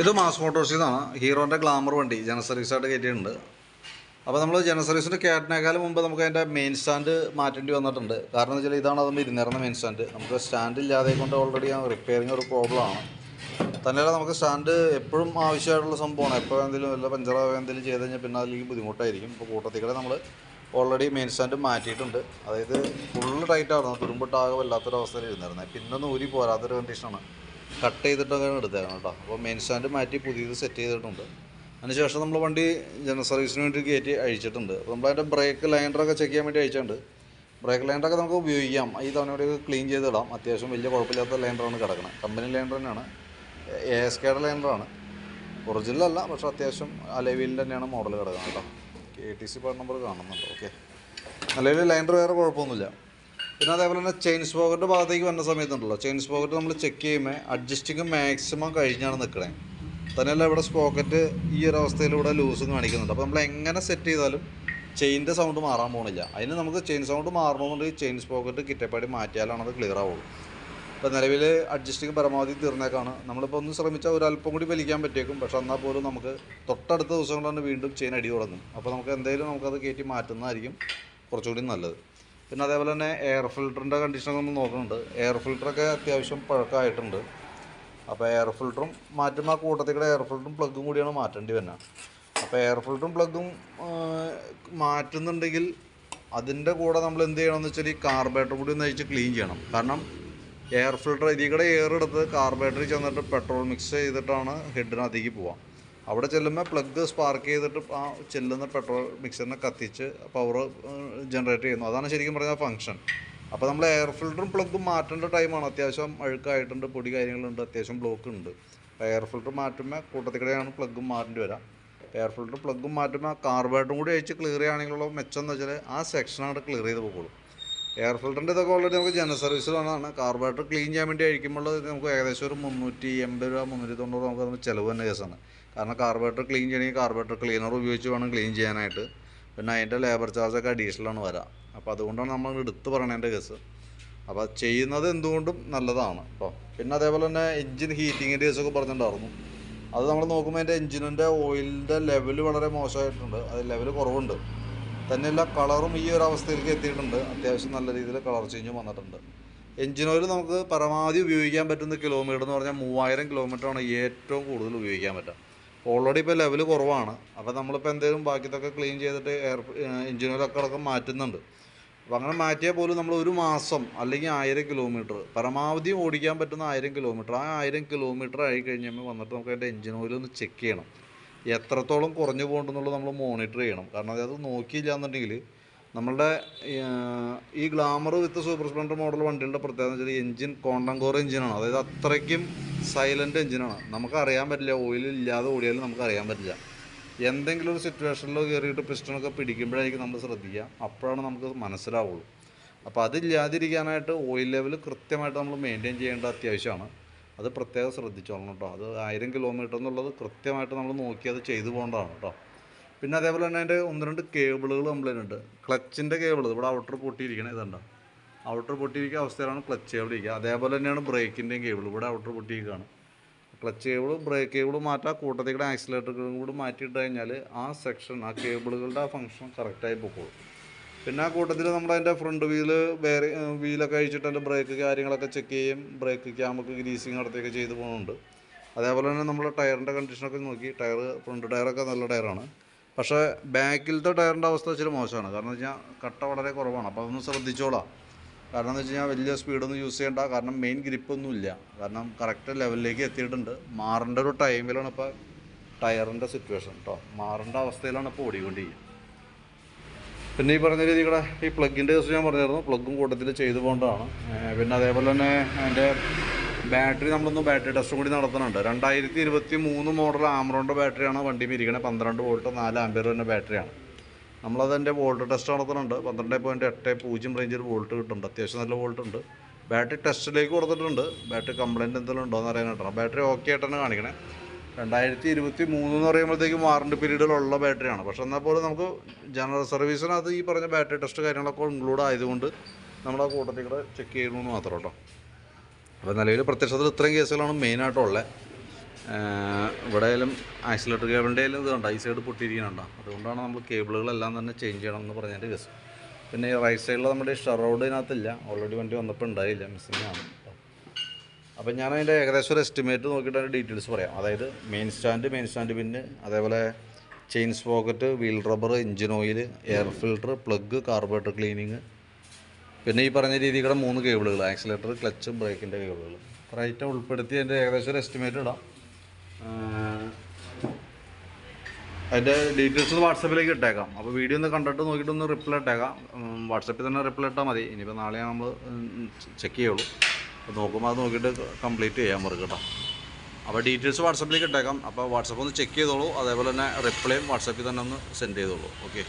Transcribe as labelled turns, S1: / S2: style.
S1: ഇത് മാസ് മോട്ടോഴ്സിൽ നിന്നാണ് ഹീറോന്റെ ഗ്ലാമർ വണ്ടി ജന സർവീസായിട്ട് കയറ്റിയിട്ടുണ്ട്. അപ്പോൾ നമ്മൾ ജന സർവീസിന്റെ കയറ്റിനേക്കാളും മുമ്പ് നമുക്ക് അതിന്റെ മെയിൻ സ്റ്റാൻഡ് മാറ്റേണ്ടി വന്നിട്ടുണ്ട്. കാരണം എന്ന് വെച്ചാൽ ഇതാണ് അതുമ്പോൾ ഇരുന്നേറുന്ന മെയിൻ സ്റ്റാൻഡ് നമുക്ക് സ്റ്റാൻഡ് ഇല്ലാതെ കൊണ്ട് ഓൾറെഡി റിപ്പയറിങ് ഒരു പ്രോബ്ലമാണ് തന്നെയല്ല നമുക്ക് സ്റ്റാൻഡ് എപ്പോഴും ആവശ്യമായിട്ടുള്ള സംഭവമാണ്. എപ്പോൾ എന്തെങ്കിലും വല്ല പഞ്ചറോ എന്തെങ്കിലും ചെയ്ത് കഴിഞ്ഞാൽ പിന്നെ അതിലേക്ക് ബുദ്ധിമുട്ടായിരിക്കും. ഇപ്പോൾ കൂട്ടത്തിൽ കൂടെ നമ്മൾ ഓൾറെഡി മെയിൻ സ്റ്റാൻഡ് മാറ്റിയിട്ടുണ്ട്. അതായത് ഫുള്ള് ടൈറ്റ് ആയിരുന്നു. തുരുമ്പിട്ടാകെ വല്ലാത്തൊരവസ്ഥയിൽ ഇരുന്നിരുന്നത് പിന്നെ ഊരി പോരാത്തൊരു കണ്ടീഷനാണ് കട്ട് ചെയ്തിട്ടൊക്കെയാണ് എടുത്തേക്കണം കേട്ടോ. അപ്പോൾ മെയിൻ സ്റ്റാൻഡ് മാറ്റി പുതിയത് സെറ്റ് ചെയ്തിട്ടുണ്ട്. അതിനുശേഷം നമ്മൾ വണ്ടി ജനറൽ സർവീസിന് വേണ്ടി കയറ്റി അഴിച്ചിട്ടുണ്ട്. അപ്പോൾ നമ്മളതിന്റെ ബ്രേക്ക് ലൈൻഡറൊക്കെ ചെക്ക് ചെയ്യാൻ വേണ്ടി അയച്ചിട്ടുണ്ട് ബ്രേക്ക് ലൈൻഡറൊക്കെ നമുക്ക് ഉപയോഗിക്കാം. ഈ തവണയോടെ ക്ലീൻ ചെയ്തിടാം. അത്യാവശ്യം വലിയ കുഴപ്പമില്ലാത്ത ലൈൻഡറാണ് കിടക്കുന്നത് കമ്പനി ലൈൻഡർ തന്നെയാണ്. എ എസ് കെയുടെ ലൈൻഡറാണ് ഒറിജിനൽ അല്ല പക്ഷേ അത്യാവശ്യം അലവിലിന്റെ തന്നെയാണ് മോഡൽ കിടക്കുന്നത് കേട്ടോ. K T C part number കാണുന്നുണ്ട്. ഓക്കെ നിലവിൽ ലൈനർ വേറെ കുഴപ്പമൊന്നുമില്ല. പിന്നെ അതേപോലെ തന്നെ ചെയിൻ സ്പോക്കറ്റ് ഭാഗത്തേക്ക് വരുന്ന സമയത്തുണ്ടല്ലോ. ചെയിൻ സ്പോക്കറ്റ് നമ്മൾ ചെക്ക് ചെയ്യുമ്പോൾ അഡ്ജസ്റ്റിങ് മാക്സിമം കഴിഞ്ഞാണ് നിൽക്കണേ തന്നെയല്ല ഇവിടെ സ്പോക്കറ്റ് ഈ ഒരു അവസ്ഥയിലൂടെ ലൂസും കാണിക്കുന്നുണ്ട്. അപ്പോൾ നമ്മൾ എങ്ങനെ സെറ്റ് ചെയ്താലും ചെയിന്റെ സൗണ്ട് മാറാൻ പോകണില്ല അതിന് നമുക്ക് ചെയിൻ സൗണ്ട് മാറണമെന്നുണ്ടെങ്കിൽ ചെയിൻ സ്പോക്കറ്റ് കിറ്റപ്പാടി മാറ്റിയാലാണ് അത് ക്ലിയർ ആവുള്ളൂ. ഇപ്പോൾ നിലവിൽ അഡ്ജസ്റ്റിങ് പരമാവധി തീർന്നേക്കാണ്. നമ്മളിപ്പോൾ ഒന്ന് ശ്രമിച്ചാൽ ഒരു അല്പം കൂടി വലിക്കാൻ പറ്റിയേക്കും. പക്ഷെ എന്നാൽ പോലും നമുക്ക് തൊട്ടടുത്ത ദിവസങ്ങളാണ് വീണ്ടും ചെയിൻ അടി തുടങ്ങും. അപ്പോൾ നമുക്ക് എന്തെങ്കിലും നമുക്കത് കയറ്റി മാറ്റുന്നതായിരിക്കും കുറച്ചുകൂടി നല്ലത്. പിന്നെ അതേപോലെ തന്നെ എയർ ഫിൽറ്ററിന്റെ കണ്ടീഷനൊക്കെ നമ്മൾ നോക്കുന്നുണ്ട്. എയർ ഫിൽറ്ററൊക്കെ അത്യാവശ്യം പഴക്കമായിട്ടുണ്ട്. അപ്പോൾ എയർ ഫിൽറ്ററും ആ കൂട്ടത്തിൽ കൂടെ എയർ ഫിൽറ്ററും പ്ലഗും കൂടിയാണ് മാറ്റേണ്ടി വരുന്നത് അപ്പോൾ എയർ ഫിൽറ്ററും പ്ലഗും മാറ്റുന്നുണ്ടെങ്കിൽ അതിന്റെ കൂടെ നമ്മൾ എന്ത് ചെയ്യണമെന്ന് വെച്ചാൽ ഈ കാർബേറ്റർ കൂടി ഒന്ന് അഴിച്ച് ക്ലീൻ ചെയ്യണം. കാരണം എയർ ഫിൽട്ടർ ഇതിൽ കൂടെ എയർ എടുത്ത് കാർബേറ്ററിൽ ചെന്നിട്ട് പെട്രോൾ മിക്സ് ചെയ്തിട്ടാണ് ഹെഡിനകത്തേക്ക് പോവാം. അവിടെ ചെല്ലുമ്പോൾ പ്ലഗ് സ്പാർക്ക് ചെയ്തിട്ട് ആ ചെല്ലുന്ന പെട്രോൾ മിക്സറിനെ കത്തിച്ച് പവർ ജനറേറ്റ് ചെയ്യുന്നു. അതാണ് ശരിക്കും പറഞ്ഞാൽ ഫങ്ഷൻ അപ്പോൾ നമ്മൾ എയർ ഫിൽറ്ററും പ്ലഗും മാറ്റേണ്ട ടൈമാണ് അത്യാവശ്യം അഴുക്കായിട്ടുണ്ട് പൊടി കാര്യങ്ങളുണ്ട് അത്യാവശ്യം ബ്ലോക്ക് ഉണ്ട്. അപ്പോൾ എയർ ഫിൽറ്റർ മാറ്റുമ്പോൾ കൂട്ടത്തിൽ കൂടെയാണ് പ്ലഗും മാറ്റേണ്ടി വരാം. എയർ ഫിൽറ്റർ പ്ലഗും മാറ്റുമ്പോൾ കാർബേറ്റും കൂടി അയച്ച് ക്ലിയർ ചെയ്യുകയാണെങ്കിലുള്ള മെച്ചം എന്ന് വെച്ചാൽ ആ സെക്ഷനാണ് ക്ലിയർ ചെയ്ത് പോകുള്ളൂ എയർ ഫിൽറ്ററിന്റെ ഇതൊക്കെ ഓൾറെഡി നമുക്ക് ജനറൽ സർവീസ് വേണമാണ് കാർബറേറ്റർ ക്ലീൻ ചെയ്യാൻ വേണ്ടി അഴിക്കുമ്പോൾ നമുക്ക് ഏകദേശം ഒരു മുന്നൂറ്റി എൺപത് രൂപ മുന്നൂറ്റി തൊണ്ണൂറ് നമുക്ക് അതിന് ചിലവ് തന്നെ കേസാണ്. കാരണം കാർബറേറ്റർ ക്ലീൻ ചെയ്യണമെങ്കിൽ കാർബറേറ്റർ ക്ലീനർ ഉപയോഗിച്ച് വേണം ക്ലീൻ ചെയ്യാനായിട്ട്. പിന്നെ അതിന്റെ ലേബർ ചാർജൊക്കെ അഡീഷണലാണ് വരാം. അപ്പോൾ അതുകൊണ്ടാണ് നമ്മൾ എടുത്ത് പറയണതിന്റെ കേസ്. അപ്പോൾ ചെയ്യുന്നത് എന്തുകൊണ്ടും നല്ലതാണ് കേട്ടോ പിന്നെ അതേപോലെ തന്നെ എഞ്ചിൻ ഹീറ്റിങ്ങിന്റെ കേസൊക്കെ പറഞ്ഞിട്ടുണ്ടായിരുന്നു. അത് നമ്മൾ നോക്കുമ്പോൾ അതിന്റെ എഞ്ചിനിന്റെ ഓയിലിന്റെ ലെവൽ വളരെ മോശമായിട്ടുണ്ട്. അത് ലെവൽ കുറവുണ്ട്. തന്നെയല്ല കളറും ഈ ഒരു അവസ്ഥയിലേക്ക് എത്തിയിട്ടുണ്ട്. അത്യാവശ്യം നല്ല രീതിയിൽ കളർ ചേഞ്ചും വന്നിട്ടുണ്ട്. എഞ്ചിൻ ഓയിൽ നമുക്ക് പരമാവധി ഉപയോഗിക്കാൻ പറ്റുന്ന കിലോമീറ്റർ എന്ന് പറഞ്ഞാൽ മൂവായിരം കിലോമീറ്ററാണ് ഏറ്റവും കൂടുതൽ ഉപയോഗിക്കാൻ പറ്റുക. ഓൾറെഡി ഇപ്പോൾ ലെവൽ കുറവാണ്. അപ്പോൾ നമ്മളിപ്പോൾ എന്തെങ്കിലും ബാക്കിയതൊക്കെ ക്ലീൻ ചെയ്തിട്ട് എയർ എഞ്ചിൻ ഓയിലൊക്കെ അടക്കം മാറ്റുന്നുണ്ട്. അപ്പോൾ അങ്ങനെ മാറ്റിയാൽ പോലും നമ്മൾ ഒരു മാസം അല്ലെങ്കിൽ ആയിരം കിലോമീറ്റർ പരമാവധി ഓടിക്കാൻ പറ്റുന്ന ആയിരം കിലോമീറ്റർ ആ ആയിരം കിലോമീറ്റർ ആയി കഴിഞ്ഞപ്പോൾ വന്നിട്ട് നമുക്ക് അതിന്റെ എഞ്ചിൻ ഓയിൽ ഒന്ന് ചെക്ക് ചെയ്യണം. എത്രത്തോളം കുറഞ്ഞു പോകുന്നുണ്ടെന്നുള്ളത് നമ്മൾ മോണിറ്റർ ചെയ്യണം. കാരണം അത് നോക്കിയില്ല എന്നുണ്ടെങ്കിൽ നമ്മളുടെ ഈ Glamour with Super Splendor model വണ്ടികളുടെ പ്രത്യേകത വെച്ചാൽ എഞ്ചിൻ കോണ്ടംകോർ എഞ്ചിനാണ് അതായത് അത്രയ്ക്കും സൈലന്റ് എഞ്ചിനാണ് നമുക്കറിയാൻ പറ്റില്ല ഓയിൽ ഇല്ലാതെ ഓടിയാലും നമുക്കറിയാൻ പറ്റില്ല. എന്തെങ്കിലും ഒരു സിറ്റുവേഷനിലോ കയറിയിട്ട് പിസ്റ്റണൊക്കെ പിടിക്കുമ്പോഴായിരിക്കും നമ്മൾ ശ്രദ്ധിക്കുക. അപ്പോഴാണ് നമുക്ക് മനസ്സിലാവുള്ളൂ. അപ്പോൾ അതില്ലാതിരിക്കാനായിട്ട് ഓയിൽ ലെവൽ കൃത്യമായിട്ട് നമ്മൾ മെയിന്റെയിൻ ചെയ്യേണ്ട അത്യാവശ്യമാണ്. അത് പ്രത്യേകം ശ്രദ്ധിച്ചോളണം കേട്ടോ. അത് ആയിരം കിലോമീറ്റർ എന്നുള്ളത് കൃത്യമായിട്ട് നമ്മൾ നോക്കി അത് ചെയ്തു പോകേണ്ടതാണ് കേട്ടോ. പിന്നെ അതേപോലെ തന്നെ അതിന്റെ ഒന്ന് രണ്ട് കേബിളുകൾ കംപ്ലൈന്റ് ക്ലച്ചിന്റെ കേബിൾ ഇവിടെ ഔട്ടർ പൊട്ടിയിരിക്കണേ ഇതുണ്ടോ ഔട്ടർ പൊട്ടിയിരിക്കുന്ന അവസ്ഥയിലാണ് ക്ലച്ച് കേബിൾ ഇരിക്കുക. അതേപോലെ തന്നെയാണ് ബ്രേക്കിന്റെയും കേബിൾ ഇവിടെ ഔട്ടർ പൊട്ടിയിരിക്കുകയാണ്. ക്ലച്ച് കേബിൾ ബ്രേക്ക് കേബിൾ മാറ്റാം കൂട്ടത്തിൽ കൂടെ ആക്സിലേറ്ററുകളും കൂടി മാറ്റിയിട്ട് കഴിഞ്ഞാൽ ആ സെക്ഷൻ ആ കേബിളുകളുടെ ആ ഫങ്ഷൻ കറക്റ്റായി പൊക്കോളും. പിന്നെ ആ കൂട്ടത്തിൽ നമ്മൾ അതിന്റെ ഫ്രണ്ട് വീൽ വേറെ വീലൊക്കെ അഴിച്ചിട്ട് അതിന്റെ ബ്രേക്ക് കാര്യങ്ങളൊക്കെ ചെക്ക് ചെയ്യും. ബ്രേക്ക് ക്യാമൊക്കെ ഗ്രീസിങ് നടത്തിയൊക്കെ ചെയ്ത് പോകുന്നുണ്ട്. അതേപോലെ തന്നെ നമ്മൾ ടയറിന്റെ കണ്ടീഷനൊക്കെ നോക്കി. ടയർ ഫ്രണ്ട് ടയറൊക്കെ നല്ല ടയറാണ് പക്ഷേ ബാക്കിലത്തെ ടയറിന്റെ അവസ്ഥ ഇച്ചിരി മോശമാണ്. കാരണം വെച്ച് കഴിഞ്ഞാൽ കട്ട വളരെ കുറവാണ്. അപ്പോൾ അതൊന്ന് ശ്രദ്ധിച്ചോളാം. കാരണം എന്ന് വെച്ച് കഴിഞ്ഞാൽ വലിയ സ്പീഡൊന്നും യൂസ് ചെയ്യേണ്ട. കാരണം മെയിൻ ഗ്രിപ്പൊന്നും ഇല്ല. കാരണം കറക്റ്റ് ലെവലിലേക്ക് എത്തിയിട്ടുണ്ട്. മാറേണ്ട ഒരു ടൈമിലാണ് ഇപ്പോൾ ടയറിന്റെ സിറ്റുവേഷൻ കേട്ടോ മാറേണ്ട അവസ്ഥയിലാണ് ഇപ്പോൾ ഓടിക്കൊണ്ടിരിക്കുന്നത്. പിന്നെ ഈ പറഞ്ഞ രീതിയുടെ ഈ പ്ലഗിന്റെ കേസ് ഞാൻ പറഞ്ഞായിരുന്നു. പ്ലഗും കൂട്ടത്തിൽ ചെയ്തു പോകേണ്ടതാണ്. പിന്നെ അതേപോലെ തന്നെ അതിന്റെ ബാറ്ററി നമ്മളൊന്ന് ബാറ്ററി ടെസ്റ്റും കൂടി നടത്തുന്നുണ്ട് രണ്ടായിരത്തി ഇരുപത്തി മൂന്ന് മോഡൽ ആമറോണിന്റെ ബാറ്ററിയാണ് വണ്ടി ഇരിക്കണത് പന്ത്രണ്ട് വോൾട്ട് നാല് ആംബിയർ തന്നെ ബാറ്ററിയാണ് നമ്മളതിന്റെ വോൾട്ട് ടെസ്റ്റ് നടത്തുന്നുണ്ട് പന്ത്രണ്ട് പോയിന്റ് എട്ട് പൂജ്യം റേഞ്ചിൽ വോൾട്ട് കിട്ടുന്നുണ്ട്. അത്യാവശ്യം നല്ല വോൾട്ട് ഉണ്ട്. ബാറ്ററി ടെസ്റ്റിലേക്ക് കൊടുത്തിട്ടുണ്ട്. ബാറ്ററി കംപ്ലയിന്റ് എന്തെങ്കിലും ഉണ്ടോ എന്ന് അറിയാനായിട്ടാണ്. ബാറ്ററി ഓക്കെ ആയിട്ടാണ് കാണിക്കണേ. രണ്ടായിരത്തി ഇരുപത്തി മൂന്ന് എന്ന് പറയുമ്പോഴത്തേക്കും വാറണ്ടി പീരീഡിലുള്ള ബാറ്ററിയാണ് പക്ഷെ എന്നാൽ പോലും നമുക്ക് ജനറൽ സർവീസിനകത്ത് ഈ പറഞ്ഞ ബാറ്ററി ടെസ്റ്റ് കാര്യങ്ങളൊക്കെ ഇൻക്ലൂഡ് ആയതുകൊണ്ട് നമ്മൾ ആ കൂട്ടത്തിൽ കൂടെ ചെക്ക് ചെയ്യണമെന്ന് മാത്രം കേട്ടോ. അപ്പോൾ നിലവിൽ പ്രത്യക്ഷത്തിൽ ഇത്രയും കേസുകളാണ് മെയിനായിട്ടുള്ളത് ഇവിടെ ആയാലും ആക്സിലേറ്റർ കേബിളിന്റെ ആയാലും ഇത് കണ്ടോ ഈ സൈഡ് പൊട്ടിയിരിക്കുന്നുണ്ടോ? അതുകൊണ്ടാണ് നമ്മൾ കേബിളുകളെല്ലാം തന്നെ ചേഞ്ച് ചെയ്യണം എന്ന് പറഞ്ഞതിന്റെ കേസ് പിന്നെ ഈ റൈറ്റ് സൈഡിൽ നമ്മുടെ ഷറോഡിനകത്തില്ല ഓൾറെഡി വണ്ടി വന്നപ്പോൾ ഉണ്ടായില്ല. മിസ്സിംഗ് ആണ്. കേട്ടോ അപ്പം ഞാൻ അതിന്റെ ഏകദേശം ഒരു എസ്റ്റിമേറ്റ് നോക്കിയിട്ട് അതിന്റെ ഡീറ്റെയിൽസ് പറയാം. അതായത് മെയിൻ സ്റ്റാൻഡ് മെയിൻ സ്റ്റാൻഡ് പിന്നെ അതേപോലെ chain sprocket wheel rubber engine oil air filter plug carburettor cleaning പിന്നെ ഈ പറഞ്ഞ രീതിയുടെ മൂന്ന് കേബിളുകൾ ആക്സിലേറ്റർ ക്ലച്ച് ബ്രേക്കിന്റെ കേബിളുകൾ റൈറ്റ് ഉൾപ്പെടുത്തി അതിന്റെ ഏകദേശം ഒരു എസ്റ്റിമേറ്റ് ഇടാം. അതിന്റെ ഡീറ്റെയിൽസ് വാട്സപ്പിലേക്ക് ഇട്ടേക്കാം. അപ്പോൾ വീഡിയോ ഒന്ന് കണ്ടിട്ട് നോക്കിയിട്ട് ഒന്ന് റിപ്ലൈ ഇട്ടേക്കാം. വാട്സപ്പിൽ തന്നെ റിപ്ലൈ ഇട്ടാൽ മതി. ഇനിയിപ്പോൾ നാളെ നമ്മൾ ചെക്ക് ചെയ്യുള്ളൂ. അപ്പോൾ നോക്കുമ്പോൾ അത് നോക്കിയിട്ട് കംപ്ലീറ്റ് ചെയ്യാൻ പറയും കേട്ടോ. അപ്പോൾ ഡീറ്റെയിൽസ് വാട്സപ്പിലേക്ക് ഇട്ടേക്കാം. അപ്പോൾ വാട്സപ്പ് ഒന്ന് ചെക്ക് ചെയ്തോളൂ. അതേപോലെ തന്നെ റിപ്ലൈയും വാട്സപ്പിൽ തന്നെ ഒന്ന് സെൻഡ് ചെയ്തോളൂ. ഓക്കെ